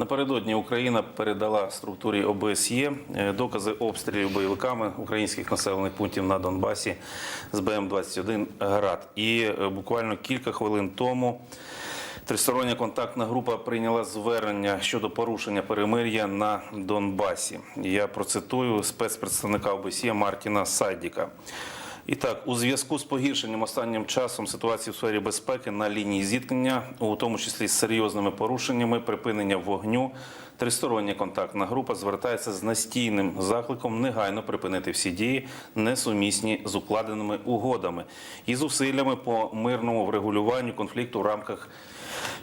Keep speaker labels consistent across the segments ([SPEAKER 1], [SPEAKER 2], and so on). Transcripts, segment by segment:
[SPEAKER 1] Напередодні Україна передала структурі ОБСЄ е, докази обстрілів бойовиками українських населених пунктів на Донбасі з БМ-21 «Град». І е, буквально кілька хвилин тому тристороння контактна група прийняла звернення щодо порушення перемир'я на Донбасі. Я процитую спецпредставника ОБСЄ Мартіна Сайдіка. І так, у зв'язку з погіршенням останнім часом ситуації в сфері безпеки на лінії зіткнення, у тому числі з серйозними порушеннями припинення вогню, тристороння контактна група звертається з настійним закликом негайно припинити всі дії, несумісні з укладеними угодами і зусиллями по мирному врегулюванню конфлікту в рамках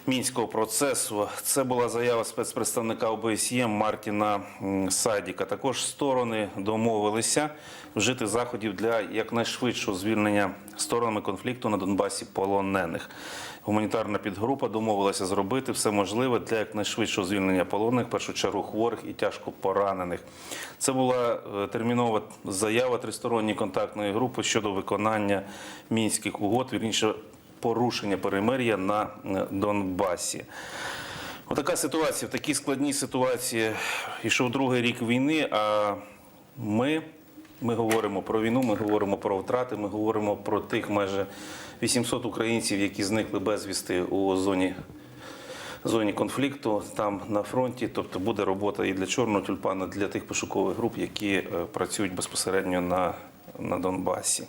[SPEAKER 1] мінського процесу. Це була заява спецпредставника ОБСЄ Мартіна м, Сайдіка. Також сторони домовилися вжити заходів для якнайшвидшого звільнення сторонами конфлікту на Донбасі полонених. Гуманітарна підгрупа домовилася зробити все можливе для якнайшвидшого звільнення полонених, в першу чергу хворих і тяжко поранених. Це була е, термінова заява тристоронньої контактної групи щодо виконання мінських угод, вірніше порушення перемир'я на е, Донбасі. Отака ситуація. В такій складній ситуації йшов другий рік війни. А ми, ми говоримо про війну, ми говоримо про втрати, ми говоримо про тих майже 800 українців, які зникли безвісти у зоні. Зоні конфлікту там на фронті, тобто буде робота і для чорного тюльпана, для тих пошукових груп, які е, працюють безпосередньо на, на Донбасі.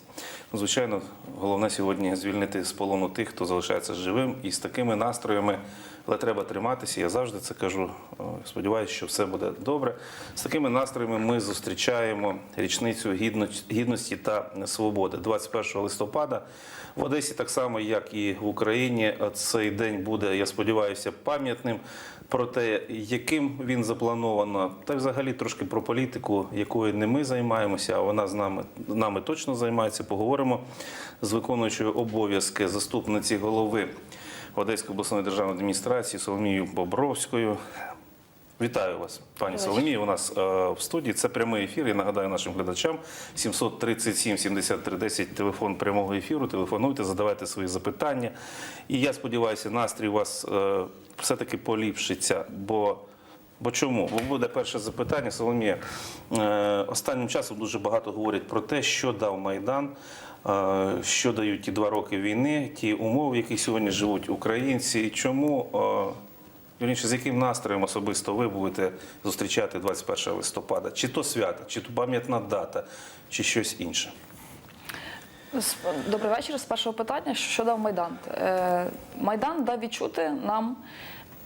[SPEAKER 1] Звичайно, головне сьогодні звільнити з полону тих, хто залишається живим, і з такими настроями, але треба триматися. Я завжди це кажу. Е, Сподіваюся, що все буде добре. З такими настроями ми зустрічаємо річницю гідності та свободи. 21 листопада в Одесі, так само як і в Україні, цей день буде, я сподіваюся, пам'ятним. Про те, яким він заплановано, та взагалі трошки про політику, якою не ми займаємося, а вона з нами, нами точно займається. Поговоримо з виконуючою обов'язки заступниці голови Одеської обласної державної адміністрації Соломією Бобровською. Вітаю вас, пані Соломія. У нас е, в студії це прямий ефір. Я нагадаю нашим глядачам 737 73 10 телефон прямого ефіру. Телефонуйте, задавайте свої запитання. І я сподіваюся, настрій у вас е, все-таки поліпшиться. Бо Бо чому? Бо буде перше запитання, Соломія. Е, останнім часом дуже багато говорять про те, що дав Майдан, що дають ті два роки війни, ті умови, в яких сьогодні живуть українці, і чому. Вірніше, з яким настроєм особисто ви будете зустрічати 21 листопада? Чи то свято, чи то пам'ятна дата, чи щось інше?
[SPEAKER 2] Добрий вечір. З першого питання, що дав Майдан? Е, Майдан дав відчути нам,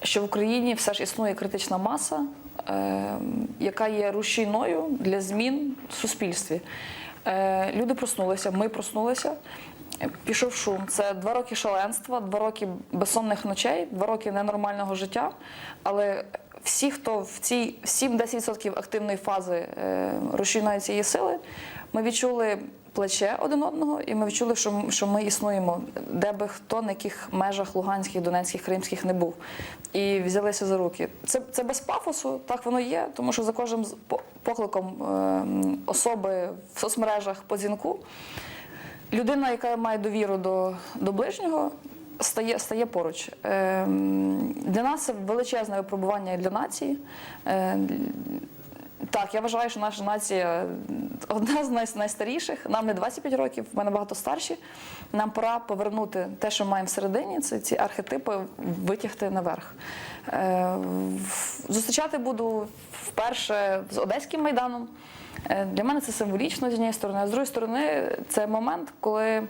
[SPEAKER 2] що в Україні все ж існує критична маса, е, яка є рушійною для змін в суспільстві. Е, Люди проснулися, ми проснулися. Пішов шум. Це два роки шаленства, два роки безсонних ночей, два роки ненормального життя. Але всі, хто в цій 7-10% активної фази е, рушійної цієї сили, ми відчули плече один одного, і ми відчули, що, що ми існуємо, де би хто на яких межах Луганських, Донецьких, Кримських не був. І взялися за руки. Це, це без пафосу, так воно є, тому що за кожним по- покликом е, особи в соцмережах по дзвінку людина, яка має довіру до, до ближнього, стає, стає поруч. Ем, для нас це величезне випробування для нації. Е, так, я вважаю, що наша нація одна з найстаріших. Нам не 25 років, ми набагато старші. Нам пора повернути те, що маємо всередині, це ці архетипи витягти наверх. Е, Зустрічати буду вперше з Одеським майданом. Е, Для мене це символічно з однієї сторони, а з другої сторони, це момент, коли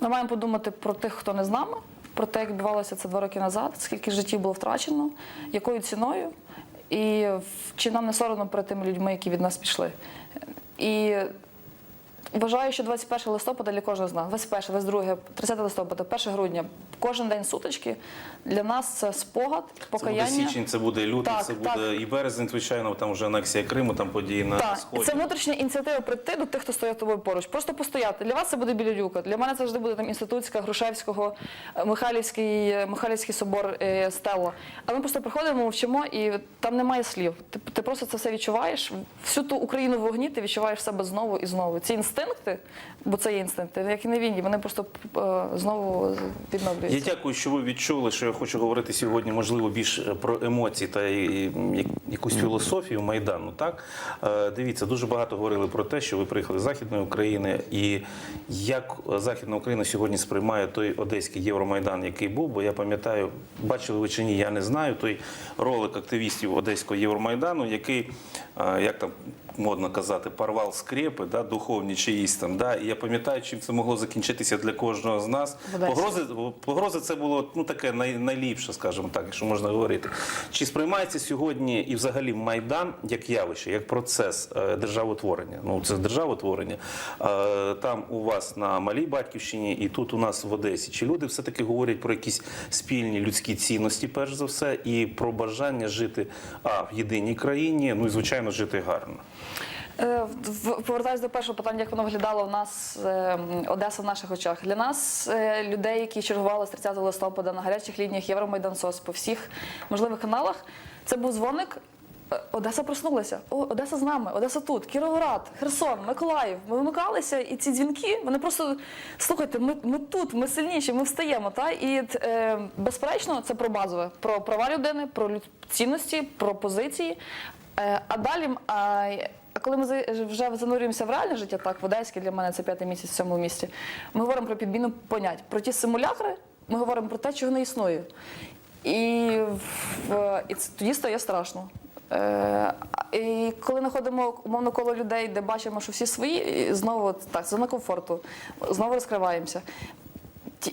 [SPEAKER 2] ми маємо подумати про тих, хто не з нами, про те, як відбувалося це два роки назад, скільки життів було втрачено, якою ціною, і чи нам не соромно перед тими людьми, які від нас пішли. І вважаю, що 21 листопада для кожного з нас, 21, 22, 30 листопада, 1 грудня, кожен день сутички для нас це спогад,
[SPEAKER 1] Це буде січень, це буде лютий,
[SPEAKER 2] Так,
[SPEAKER 1] це буде
[SPEAKER 2] так.
[SPEAKER 1] і березень, звичайно, там вже анексія Криму, там події на
[SPEAKER 2] Так,
[SPEAKER 1] сході.
[SPEAKER 2] це внутрішня ініціатива прийти до тих, хто стоїть з тобою поруч. Просто постояти. Для вас це буде білюка. Для мене це завжди буде там інститутська, Грушевського, е, Михайлівський, е, Михайлівський собор е, Стелла. А ми просто приходимо, вчимо, і там немає слів. Ти, ти просто це все відчуваєш. Всю ту Україну в вогні ти відчуваєш себе знову і знову. Ці інстинкти, бо це є інстинкти, як і на війні, вони просто е, знову
[SPEAKER 1] Я дякую, що ви відчули, що я хочу говорити сьогодні, можливо, більш про емоції та якусь філософію Майдану. Так Е, дивіться, дуже багато говорили про те, що ви приїхали з Західної України, і як Західна Україна сьогодні сприймає той одеський Євромайдан, який був. Бо я пам'ятаю, бачили ви чи ні, я не знаю. Той ролик активістів Одеського Євромайдану, який як там. Модно казати, порвав скрепи, да, духовні чиїсь там. Да. І я пам'ятаю, чим це могло закінчитися для кожного з нас. Погрози, погрози це було ну таке най, найліпше, скажімо так, якщо можна говорити. Чи сприймається сьогодні і взагалі майдан як явище, як процес е, державотворення? Ну це державотворення е, там у вас на малій батьківщині і тут у нас в Одесі. Чи люди все таки говорять про якісь спільні людські цінності, перш за все, і про бажання жити а в єдиній країні, ну і звичайно жити гарно.
[SPEAKER 2] Е, Повертаюсь до першого питання, як воно виглядало в нас е, Одеса в наших очах. Для нас, е, людей, які чергували з 30 листопада на гарячих лініях Євромайдан СОС по всіх можливих каналах, це був дзвоник. е, Одеса проснулася. О, Одеса з нами, Одеса тут, Кіровоград, Херсон, Миколаїв. Ми вимикалися, і ці дзвінки вони просто слухайте. Ми, ми тут, ми сильніші, ми встаємо. Та і е, безперечно, це про базове, про права людини, про цінності, про позиції. Е, А далі, а, коли ми вже занурюємося в реальне життя, так в Одеське для мене це п'ятий місяць в цьому місті. Ми говоримо про підміну понять. Про ті симулякри ми говоримо про те, чого не існує. І, і тоді стає страшно. Е, і коли знаходимо умовно коло людей, де бачимо, що всі свої, знову так, зона комфорту, знову розкриваємося.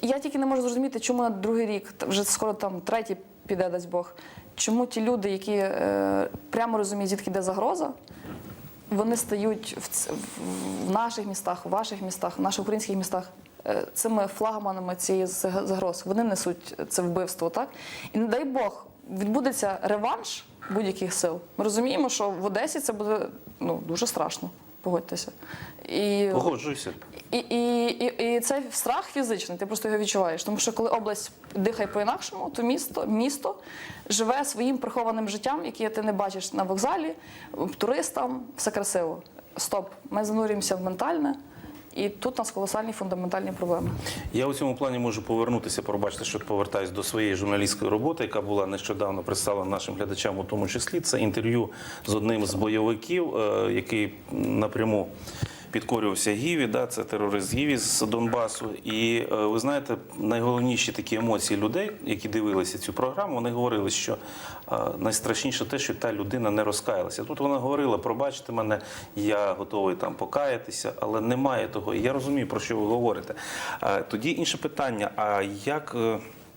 [SPEAKER 2] Я тільки не можу зрозуміти, чому на другий рік, вже скоро там третій піде, дасть Бог. Чому ті люди, які е, прямо розуміють, звідки йде загроза, вони стають в, ц- в- в наших містах, у ваших містах, в наших українських містах е, цими флагманами цієї заг- загроз. Вони несуть це вбивство, так? І не дай Бог, відбудеться реванш будь-яких сил. Ми розуміємо, що в Одесі це буде ну, дуже страшно. Погодьтеся. І...
[SPEAKER 1] Погоджуюся.
[SPEAKER 2] І, і, і, і це страх фізичний, ти просто його відчуваєш. Тому що коли область дихає по-інакшому, то місто, місто живе своїм прихованим життям, яке ти не бачиш на вокзалі, туристам, все красиво. Стоп, ми занурюємося в ментальне, і тут у нас колосальні фундаментальні проблеми.
[SPEAKER 1] Я у цьому плані можу повернутися, пробачте, що повертаюсь до своєї журналістської роботи, яка була нещодавно представлена нашим глядачам, у тому числі. Це інтерв'ю з одним з бойовиків, е, який напряму. Підкорювався Гіві, да, це терорист Гіві з Донбасу. І е, ви знаєте, найголовніші такі емоції людей, які дивилися цю програму, вони говорили, що е, найстрашніше те, що та людина не розкаялася. Тут вона говорила: пробачте мене, я готовий там покаятися, але немає того. І я розумію, про що ви говорите. Е, Тоді інше питання: а як.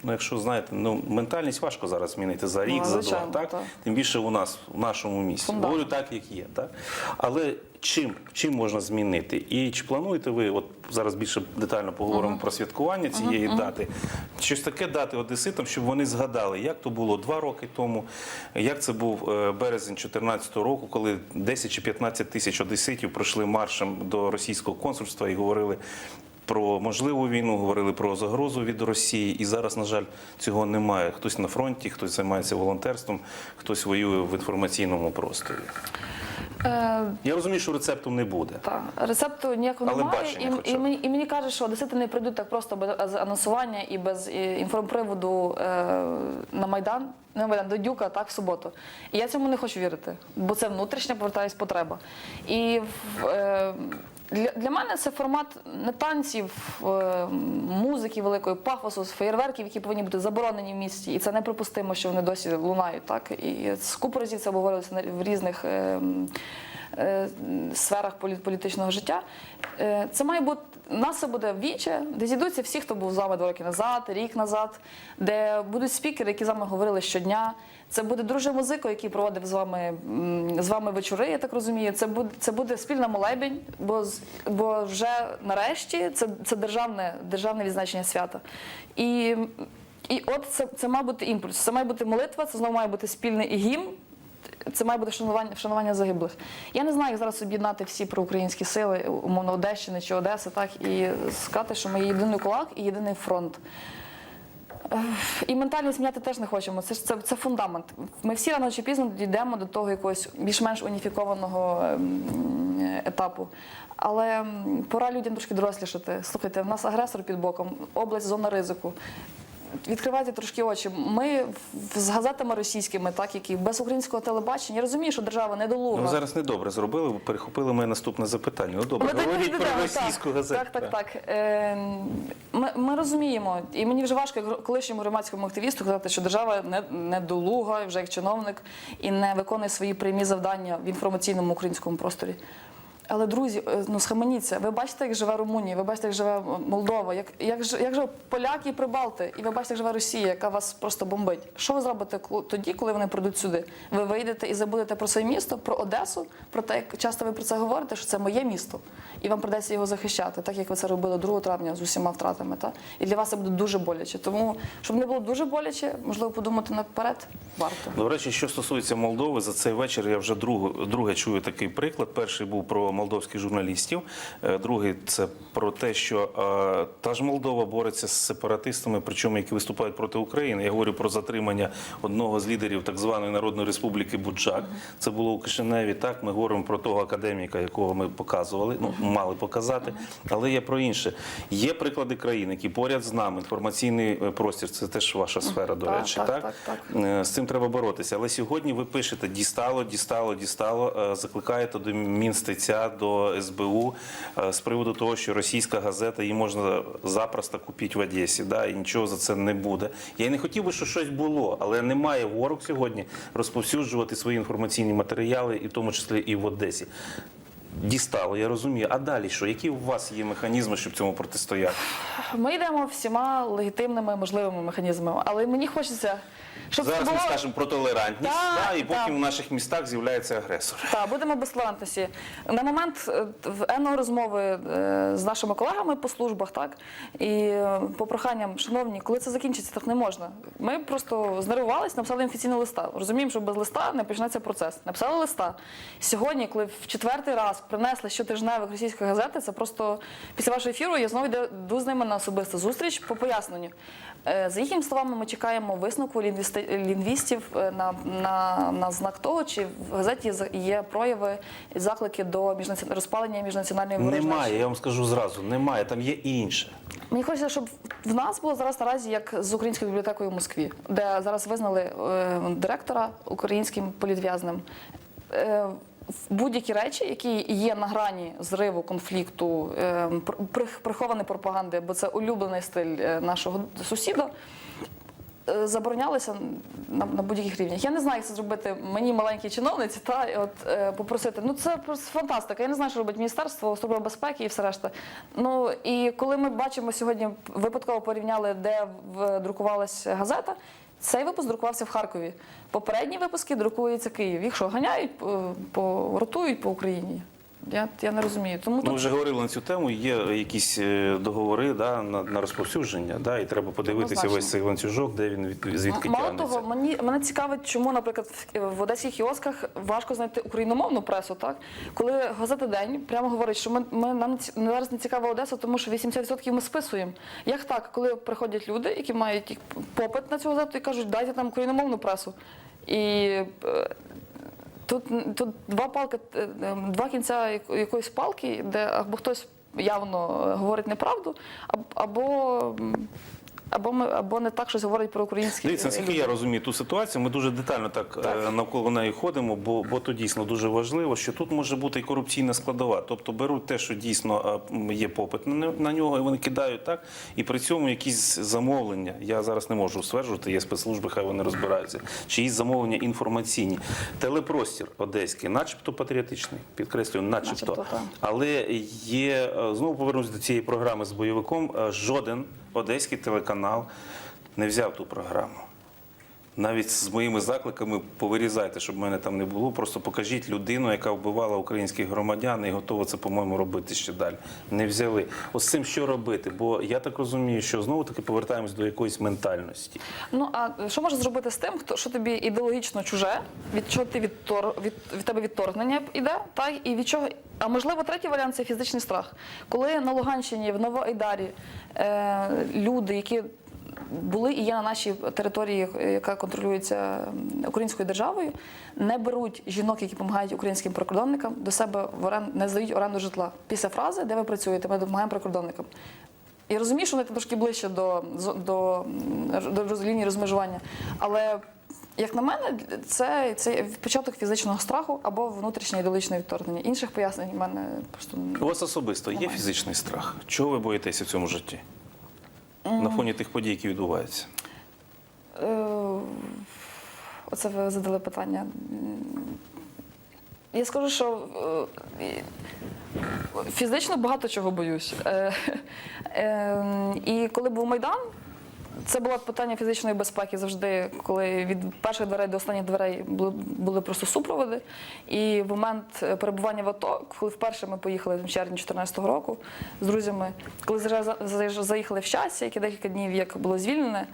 [SPEAKER 1] Ну, якщо знаєте, ну ментальність важко зараз змінити за рік,
[SPEAKER 2] Ну,
[SPEAKER 1] за два, так?
[SPEAKER 2] так.
[SPEAKER 1] Тим більше у нас в нашому місті. Говорю так, як є. Так? Але чим, чим можна змінити? І чи плануєте ви, от зараз більше детально поговоримо про святкування цієї дати, щось таке дати одеситам, щоб вони згадали, як то було два роки тому, як це був е, березень 2014 року, коли 10 чи 15 тисяч одеситів пройшли маршем до російського консульства і говорили. Про можливу війну говорили про загрозу від Росії, і зараз, на жаль, цього немає. Хтось на фронті, хтось займається волонтерством, хтось воює в інформаційному просторі.
[SPEAKER 2] Е,
[SPEAKER 1] Я розумію, що рецепту не буде.
[SPEAKER 2] та, рецепту ніякого
[SPEAKER 1] Але
[SPEAKER 2] немає.
[SPEAKER 1] бачення
[SPEAKER 2] І,
[SPEAKER 1] хоча
[SPEAKER 2] і,
[SPEAKER 1] б.
[SPEAKER 2] мені, і мені кажуть, що одесити не прийдуть так просто без анонсування і без е, інформприводу е, на Майдан, не на Майдан, до Дюка, так, в суботу. І я цьому не хочу вірити, бо це внутрішня, повертаюсь, потреба. І в, е, для, для мене це формат не танців, е, музики великої, пафосу, феєрверків, які повинні бути заборонені в місті. І це неприпустимо, що вони досі лунають. Так? І з купу разів це обговорювалося на- в різних. е, е, сферах політичного життя. Е, Це має бути у нас це буде віче, де зійдуться всі, хто був з вами два роки назад, рік назад, де будуть спікери, які з вами говорили щодня. Це буде друже музико, який проводив з вами з вами вечори. Я так розумію. Це буде це буде спільна молебень, бо бо вже нарешті це, це державне державне відзначення свята. І, і от це, це має бути імпульс. Це має бути молитва, це знову має бути спільний гімн це має бути вшанування, вшанування загиблих. Я не знаю, як зараз об'єднати всі проукраїнські сили, умовно Одещини чи Одеси, так і сказати, що ми єдиний кулак і єдиний фронт. І ментальність міняти теж не хочемо. Це ж це, це фундамент. Ми всі рано чи пізно дійдемо до того якогось більш-менш уніфікованого ем, етапу. Але пора людям трошки дорослішати. Слухайте, в нас агресор під боком, область зона ризику. Відкривайте трошки очі. Ми з газетами російськими, так які без українського телебачення. Я розумію, що держава недолуга.
[SPEAKER 1] Ну, зараз недобре зробили, ви перехопили моє наступне запитання. Ну добре,
[SPEAKER 2] Ми
[SPEAKER 1] говоріть про російську
[SPEAKER 2] так,
[SPEAKER 1] газету.
[SPEAKER 2] Так, так, так. Е, Ми, ми розуміємо, і мені вже важко, як колишньому громадському активісту, казати, що держава не, недолуга, вже як чиновник, і не виконує свої прямі завдання в інформаційному українському просторі. Але друзі, е, ну схаменіться, ви бачите, як живе Румунія, ви бачите, як живе Молдова, як, як, як живе поляки і Прибалти, і ви бачите, як живе Росія, яка вас просто бомбить. Що ви зробите тоді, коли вони прийдуть сюди? Ви вийдете і забудете про своє місто, про Одесу, про те, як часто ви про це говорите, що це моє місто, і вам придеться його захищати, так як ви це робили 2 травня з усіма втратами. Та? І для вас це буде дуже боляче. Тому, щоб не було дуже боляче, можливо, подумати наперед варто.
[SPEAKER 1] До речі, що стосується Молдови, за цей вечір я вже другу, друге чую такий приклад. Перший був про молдовських журналістів, е, другий це про те, що е, та ж Молдова бореться з сепаратистами, причому які виступають проти України. Я говорю про затримання одного з лідерів так званої Народної Республіки Буджак. Це було у Кишиневі. Так, ми говоримо про того академіка, якого ми показували, ну мали показати. Але є про інше. Є приклади країн, які поряд з нами. Інформаційний е, простір це теж ваша сфера, до речі.
[SPEAKER 2] так,
[SPEAKER 1] так?
[SPEAKER 2] так, так.
[SPEAKER 1] З цим треба боротися. Але сьогодні ви пишете дістало, дістало, дістало. Закликаєте до Мінстеця, до СБУ е, з приводу того, що російська газета її можна запросто купити в Одесі, да, і нічого за це не буде. Я й не хотів би, щоб щось було, але немає ворог сьогодні розповсюджувати свої інформаційні матеріали, і в тому числі і в Одесі. Дістало, я розумію. А далі що? Які у вас є механізми, щоб цьому протистояти?
[SPEAKER 2] Ми йдемо всіма легітимними можливими механізмами, але мені хочеться, щоб
[SPEAKER 1] Зараз
[SPEAKER 2] було...
[SPEAKER 1] ми скажемо про толерантність,
[SPEAKER 2] Так,
[SPEAKER 1] да, і потім
[SPEAKER 2] так.
[SPEAKER 1] в наших містах з'являється агресор.
[SPEAKER 2] Так, будемо без толерантності. На момент е, в ено розмови е, з нашими колегами по службах, так і по проханням, шановні, коли це закінчиться, так не можна. Ми просто знервувалися, написали офіційний листа. Розуміємо, що без листа не почнеться процес. Написали листа. Сьогодні, коли в четвертий раз принесли щотижневих російських газети, це просто після вашого ефіру я знову йду з ними на особисту зустріч по поясненню. Е, За їхніми словами, ми чекаємо висновку лінгвістів е, на, на, на знак того, чи в газеті є прояви і заклики до міжнаці- розпалення міжнаціональної ворожнечі.
[SPEAKER 1] Немає, я вам скажу зразу, немає. Там є інше.
[SPEAKER 2] Мені хочеться, щоб в нас було зараз наразі як з українською бібліотекою в Москві, де зараз визнали е, директора українським політв'язним. Е, будь-які речі, які є на грані зриву конфлікту, е, прихованої пропаганди, бо це улюблений стиль е, нашого сусіда. е, Заборонялися на, на будь-яких рівнях. Я не знаю, як це зробити мені маленькій чиновниці, та от е, попросити. Ну це просто фантастика. Я не знаю, що робить міністерство служба безпеки і все решта. Ну і коли ми бачимо сьогодні, випадково порівняли, де друкувалася газета. Цей випуск друкувався в Харкові. Попередні випуски друкуються в Києві. Їх що ганяють, по ротують по Україні. Я, я не розумію. Тому
[SPEAKER 1] Ну,
[SPEAKER 2] тут
[SPEAKER 1] вже говорили на цю тему. Є якісь е, договори да, на, на розповсюдження, да, і треба подивитися
[SPEAKER 2] Однозначно.
[SPEAKER 1] весь цей ланцюжок, де він від, звідки
[SPEAKER 2] Мало
[SPEAKER 1] тягнеться.
[SPEAKER 2] того, мені мене цікавить, чому, наприклад, в, в одеських кіосках важко знайти україномовну пресу, так коли газета День прямо говорить, що ми, ми нам зараз не цікава Одеса, тому що 80% ми списуємо. Як так, коли приходять люди, які мають попит на цю газету і кажуть, дайте нам україномовну пресу. І е, Тут, тут два палки, е, е, два кінця яко- якоїсь палки, де або хтось явно говорить неправду, або, або, ми, або не так щось говорить про українські.
[SPEAKER 1] Дивіться, наскільки я розумію ту ситуацію, ми дуже детально так,
[SPEAKER 2] Так.
[SPEAKER 1] е, навколо неї ходимо, бо, бо то дійсно дуже важливо, що тут може бути і корупційна складова. Тобто беруть те, що дійсно е, є попит на на нього, і вони кидають так, і при цьому якісь замовлення. Я зараз не можу стверджувати, є спецслужби, хай вони розбираються. Чи є замовлення інформаційні. Телепростір одеський, начебто патріотичний, підкреслюю, начебто.
[SPEAKER 2] Начебто.
[SPEAKER 1] Але є е, знову повернусь до цієї програми з бойовиком. Жоден одеський телеканал не взяв ту програму. Навіть з моїми закликами повирізайте, щоб мене там не було. Просто покажіть людину, яка вбивала українських громадян і готова це, по-моєму, робити ще далі. Не взяли. Ось цим що робити? Бо я так розумію, що знову таки повертаємось до якоїсь ментальності.
[SPEAKER 2] Ну а що можна зробити з тим, хто що тобі ідеологічно чуже, від чого ти відтор від, від тебе відторгнення іде, так і від чого. А можливо, третій варіант це фізичний страх. Коли на Луганщині, в Новоайдарі е, люди, які були і є на нашій території, яка контролюється українською державою, не беруть жінок, які допомагають українським прикордонникам, до себе в орен... не здають оренду житла. Після фрази, де ви працюєте, ми допомагаємо прикордонникам. Я розумію, що вони трошки ближче до, з- до, до лінії розмежування. Але, як на мене, це, це початок фізичного страху або внутрішнє ідеологічне відторгнення. Інших пояснень в мене просто
[SPEAKER 1] У вас особисто є фізичний страх? Чого ви боїтеся в цьому житті? На фоні тих подій, які відбуваються?
[SPEAKER 2] Е, Оце ви задали питання. Я скажу, що е, фізично багато чого боюсь. Е, е, І коли був Майдан, це було питання фізичної безпеки завжди, коли від перших дверей до останніх дверей були, були просто супроводи. І в момент е, перебування в АТО, коли вперше ми поїхали в червні 2014 року з друзями, коли за- за- за- заїхали в щастя, яке декілька днів як було звільнене,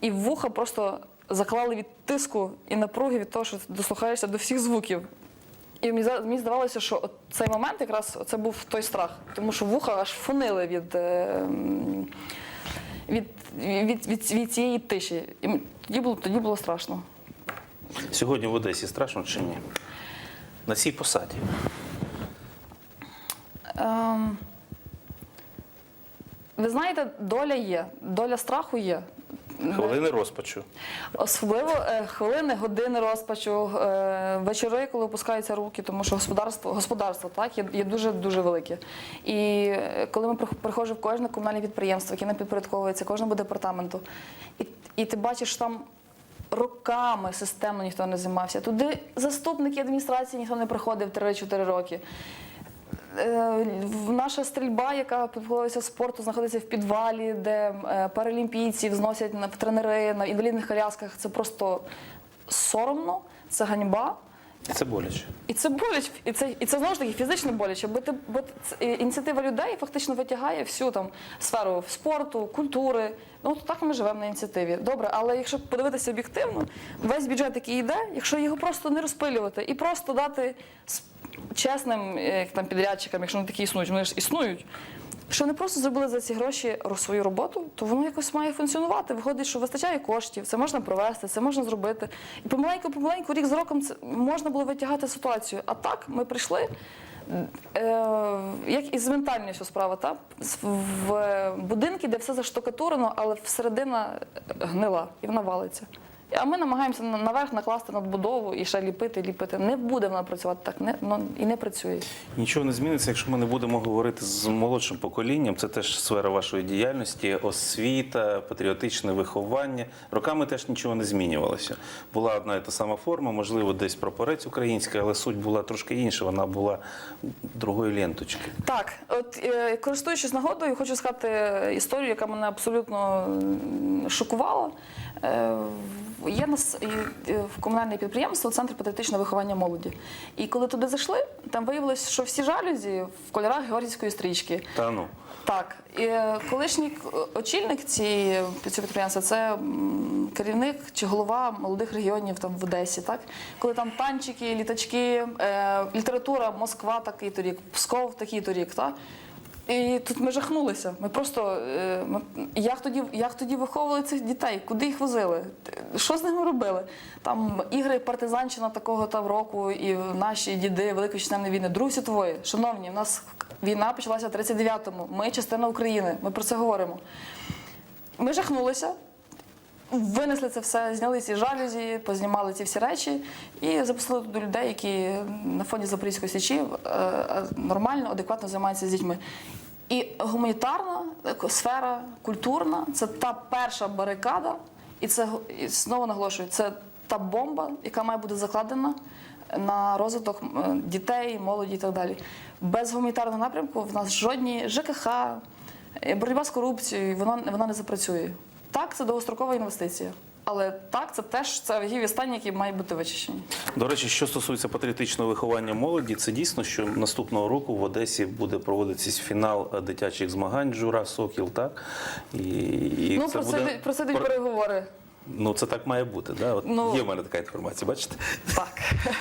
[SPEAKER 2] і вуха просто заклали від тиску і напруги від того, що дослухаєшся до всіх звуків. І мені здавалося, що цей момент якраз це був той страх, тому що вуха аж фонили від, е, від, від, від, від цієї тиші. І тоді було, тоді було страшно.
[SPEAKER 1] Сьогодні в Одесі страшно чи ні? На цій посаді.
[SPEAKER 2] Ем, ви знаєте, доля є, доля страху є.
[SPEAKER 1] Хвилини розпачу.
[SPEAKER 2] Особливо е, хвилини, години розпачу, е, вечори, коли опускаються руки, тому що господарство, господарство так, є, є дуже дуже велике. І е, коли ми прих- приходжу в кожне комунальне підприємство, яке не підпорядковується, кожному департаменту, і, і ти бачиш там. Роками системно ніхто не займався. Туди заступники адміністрації ніхто не приходив 3-4 роки. Е, Наша стрільба, яка підготувалася спорту, знаходиться в підвалі, де е, паралімпійців зносять на тренери на інвалідних колясках. Це просто соромно, це ганьба.
[SPEAKER 1] І це боляче.
[SPEAKER 2] І це боляче, і це, і це знову ж таки фізично боляче, бо, ти, бо це, ініціатива людей фактично витягає всю там сферу спорту, культури. Ну то так ми живемо на ініціативі. Добре, але якщо подивитися об'єктивно, весь бюджет, який йде, якщо його просто не розпилювати і просто дати чесним е, там підрядчикам, якщо вони такі існують, вони ж існують. Якщо вони просто зробили за ці гроші свою роботу, то воно якось має функціонувати. Виходить, що вистачає коштів, це можна провести, це можна зробити. І помаленьку, помаленьку, рік з роком це можна було витягати ситуацію. А так ми прийшли. Е, як із ментальністю справа, та? В будинки, де все заштукатурено, але всередина гнила і вона валиться. А ми намагаємося на- наверх накласти надбудову і ще ліпити, ліпити. Не буде вона працювати так, не, ну, і не працює.
[SPEAKER 1] Нічого не зміниться, якщо ми не будемо говорити з молодшим поколінням. Це теж сфера вашої діяльності, освіта, патріотичне виховання. Роками теж нічого не змінювалося. Була одна і та сама форма, можливо, десь прапорець український, але суть була трошки інша. Вона була другої ленточки.
[SPEAKER 2] Так, от е, користуючись нагодою, хочу сказати історію, яка мене абсолютно шокувала. Е, Є нас е, в комунальне підприємство Центр патріотичного виховання молоді. І коли туди зайшли, там виявилось, що всі жалюзі в кольорах георгіївської стрічки.
[SPEAKER 1] Та ну.
[SPEAKER 2] Так, і е, колишній очільник цієї цього підприємства це керівник чи голова молодих регіонів там в Одесі, так коли там танчики, літачки, література, Москва такий то рік, Псков такий то рік, так. І тут ми жахнулися. Ми просто е, ми, як тоді, як тоді виховували цих дітей, куди їх возили? Що з ними робили? Там ігри партизанщина такого там року, і наші діди Великої Вітчизняної війни, Друзі світової. Шановні, в нас війна почалася в 39-му. Ми частина України. Ми про це говоримо. Ми жахнулися. Винесли це все, зняли ці жалюзі, познімали ці всі речі і запустили туди людей, які на фоні Запорізької січі е, нормально, адекватно займаються з дітьми. І гуманітарна сфера, культурна це та перша барикада, і це і знову наголошую, це та бомба, яка має бути закладена на розвиток дітей, молоді і так далі. Без гуманітарного напрямку в нас жодні ЖКХ, е, боротьба з корупцією, вона, вона не запрацює. Так, це довгострокова інвестиція. Але так, це теж це гіві стані, які мають бути вичищені.
[SPEAKER 1] До речі, що стосується патріотичного виховання молоді, це дійсно, що наступного року в Одесі буде проводитися фінал дитячих змагань Джура Сокіл, так? І, і
[SPEAKER 2] ну, про це, йдуть- про це йдуть
[SPEAKER 1] Про-
[SPEAKER 2] переговори.
[SPEAKER 1] Ну, це так має бути, да? От
[SPEAKER 2] Ну-
[SPEAKER 1] Є в мене така інформація, бачите?
[SPEAKER 2] Так.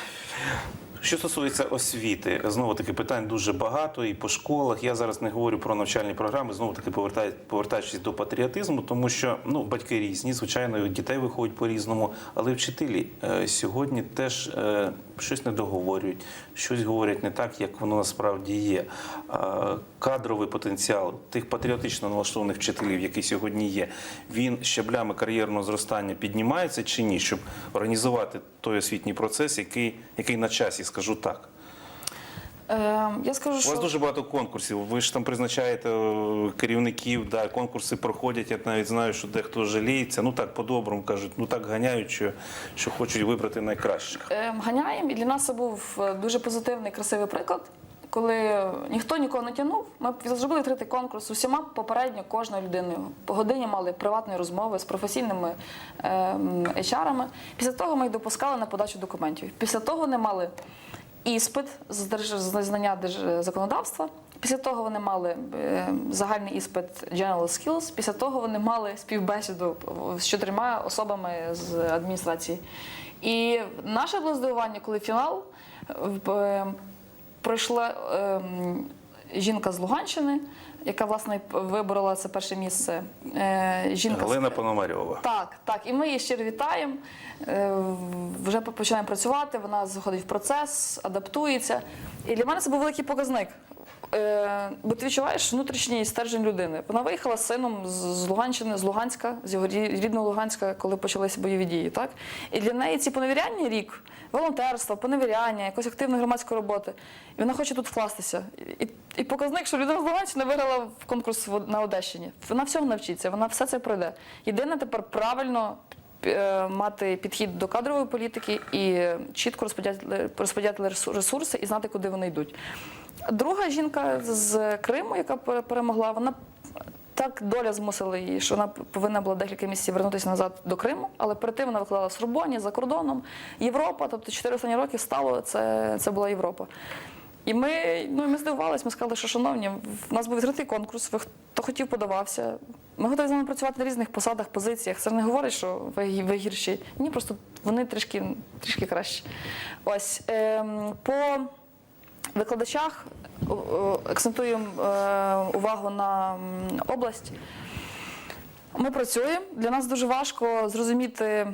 [SPEAKER 1] Що стосується освіти, знову таки питань дуже багато і по школах. Я зараз не говорю про навчальні програми, знову таки повертаю- повертаючись до патріотизму, тому що ну батьки різні, звичайно, дітей виходять по-різному, але вчителі е, сьогодні теж е, щось не договорюють, щось говорять не так, як воно насправді є. Кадровий потенціал тих патріотично налаштованих вчителів, які сьогодні є, він щаблями кар'єрного зростання піднімається чи ні, щоб організувати той освітній процес, який, який на часі, скажу так.
[SPEAKER 2] Е, я скажу,
[SPEAKER 1] У вас дуже багато конкурсів. Ви ж там призначаєте е, керівників, да, конкурси проходять. Я навіть знаю, що дехто жаліється. Ну так, по-доброму кажуть, ну так ганяють, що, що хочуть вибрати найкращих.
[SPEAKER 2] е, ганяємо, і для нас це був дуже позитивний, красивий приклад. Коли ніхто нікого не тягнув, ми зробили відкритий конкурс усіма попередньо кожною людиною. По годині мали приватні розмови з професійними ем, HR-ами. Після того ми їх допускали на подачу документів. Після того вони мали іспит з знання законодавства. Після того вони мали е, загальний іспит General Skills. Після того вони мали співбесіду з чотирма особами з адміністрації. І наше було здивування, коли фінал е, пройшла ем, жінка з Луганщини, яка власне виборола це перше місце. Е, жінка
[SPEAKER 1] Галина Пономарьова.
[SPEAKER 2] так, так. І ми її щиро вітаємо. Е, Вже починаємо працювати, вона заходить в процес, адаптується. І для мене це був великий показник. Е, Бо ти відчуваєш внутрішній стержень людини. Вона виїхала з сином з Луганщини, з Луганська, з його рідного Луганська, коли почалися бойові дії. Так? І для неї ці поневіряння рік, волонтерство, поневіряння, якоїсь активної громадської роботи. І вона хоче тут вкластися. І, і показник, що людина з Луганщини виграла в конкурс на Одещині. Вона всього навчиться, вона все це пройде. Єдине тепер правильно е, мати підхід до кадрової політики і чітко розподіляти ресурси і знати, куди вони йдуть. Друга жінка з Криму, яка перемогла, вона так доля змусила її, що вона повинна була декілька місяців вернутися назад до Криму, але перед тим вона викладала в Сорбоні за кордоном. Європа, тобто чотири останні роки стало це, це була Європа. І ми, ну, ми здивувалися, ми сказали, що шановні, в нас був відкритий конкурс, ви хто хотів, подавався. Ми готові з вами працювати на різних посадах, позиціях. Це не говорить, що ви, ви гірші. Ні, просто вони трішки, трішки кращі. Ось ем, по викладачах акцентуємо е, увагу на область. Ми працюємо. Для нас дуже важко зрозуміти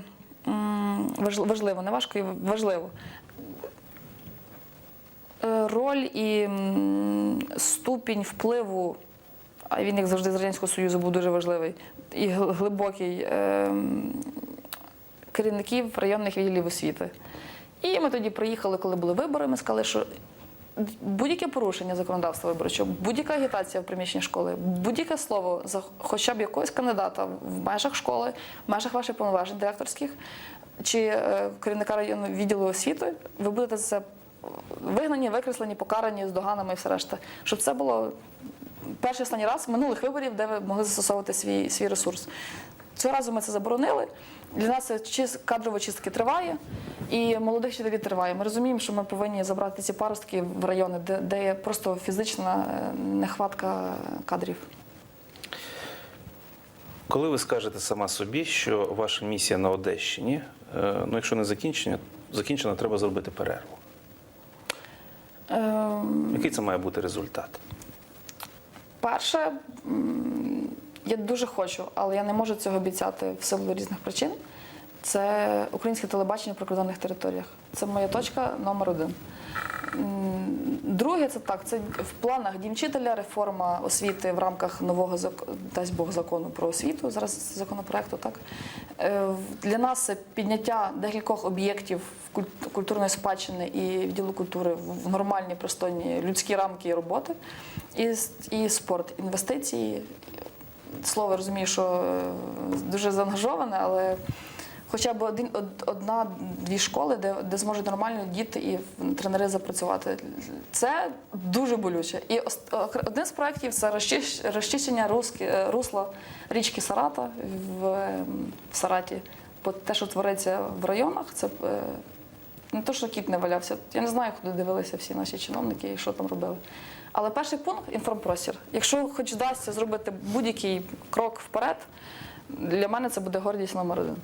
[SPEAKER 2] важливо, не важко і важливо. Е, Роль і ступінь впливу, а він, як завжди, з Радянського Союзу був дуже важливий і глибокий е, керівників районних відділів освіти. І ми тоді приїхали, коли були вибори. Ми сказали, що будь-яке порушення законодавства виборчого, будь-яка агітація в приміщенні школи, будь-яке слово за хоча б якогось кандидата в межах школи, в межах ваших повноважень директорських чи е, керівника районного відділу освіти, ви будете за це вигнані, викреслені, покарані з доганами і все решта. Щоб це було перший останній раз минулих виборів, де ви могли застосовувати свій, свій ресурс. Цього разу ми це заборонили. Для нас кадрова чистки триває, і молодих вчителів триває. Ми розуміємо, що ми повинні забрати ці паростки в райони, де, де є просто фізична е, нехватка кадрів.
[SPEAKER 1] Коли ви скажете сама собі, що ваша місія на Одещині, е, ну якщо не закінчена, закінчена, треба зробити перерву.
[SPEAKER 2] Ем,
[SPEAKER 1] Який це має бути результат?
[SPEAKER 2] Перше, я дуже хочу, але я не можу цього обіцяти в силу різних причин. Це українське телебачення в прикордонних територіях. Це моя точка номер один. Друге, це так. Це в планах дімчителя, реформа освіти в рамках нового дасть Бог закону про освіту. Зараз законопроекту. Так Е, для нас це підняття декількох об'єктів культурної спадщини і відділу культури в нормальні, пристойні людські рамки роботи. І, і спорт, інвестиції. Слово розумію, що е, дуже заангажоване, але хоча б один, одна-дві школи, де, де зможуть нормально діти і тренери запрацювати. Це дуже болюче. І один з проєктів це розчищення е, русла річки Сарата в, е, в Сараті. Бо те, що твориться в районах, це е, не то, що кіт не валявся. Я не знаю, куди дивилися всі наші чиновники і що там робили. Але перший пункт інформпростір. Якщо хоч вдасться зробити будь-який крок вперед, для мене це буде гордість номер один.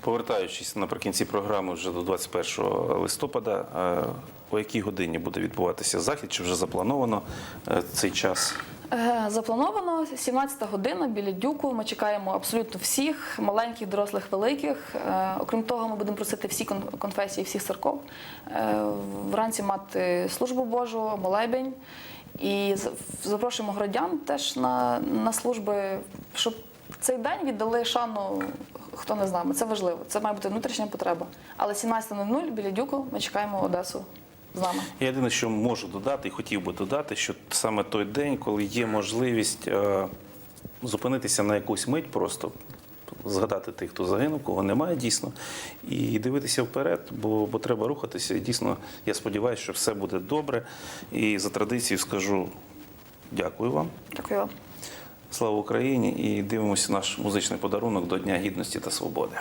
[SPEAKER 1] Повертаючись наприкінці програми вже до 21 листопада, е, о якій годині буде відбуватися захід? Чи вже заплановано е, цей час?
[SPEAKER 2] Е, Заплановано 17 година біля дюку. Ми чекаємо абсолютно всіх, маленьких, дорослих, великих. Е, Окрім того, ми будемо просити всі кон- конфесії, всіх церков е, вранці мати службу Божу, молебень. І запрошуємо городян теж на, на служби, щоб цей день віддали шану, хто не з нами. Це важливо. Це має бути внутрішня потреба. Але 17.00 біля дюку ми чекаємо Одесу з нами.
[SPEAKER 1] Я єдине, що можу додати і хотів би додати, що саме той день, коли є можливість е, зупинитися на якусь мить, просто згадати тих, хто загинув, кого немає дійсно, і дивитися вперед, бо, бо треба рухатися. І дійсно, я сподіваюся, що все буде добре. І за традицією скажу дякую вам.
[SPEAKER 2] Дякую вам.
[SPEAKER 1] Слава Україні! І дивимося наш музичний подарунок до Дня Гідності та Свободи.